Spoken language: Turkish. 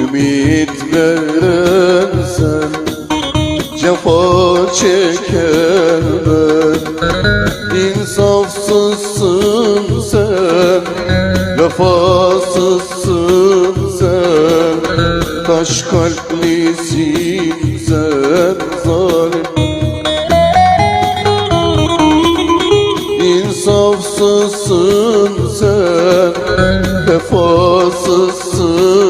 Ümit veren sen Cefa çeken ben. İnsafsızsın sen Vefasızsın sen. Taş kalplisin sen zalim Vefasızsın sen Vefasızsın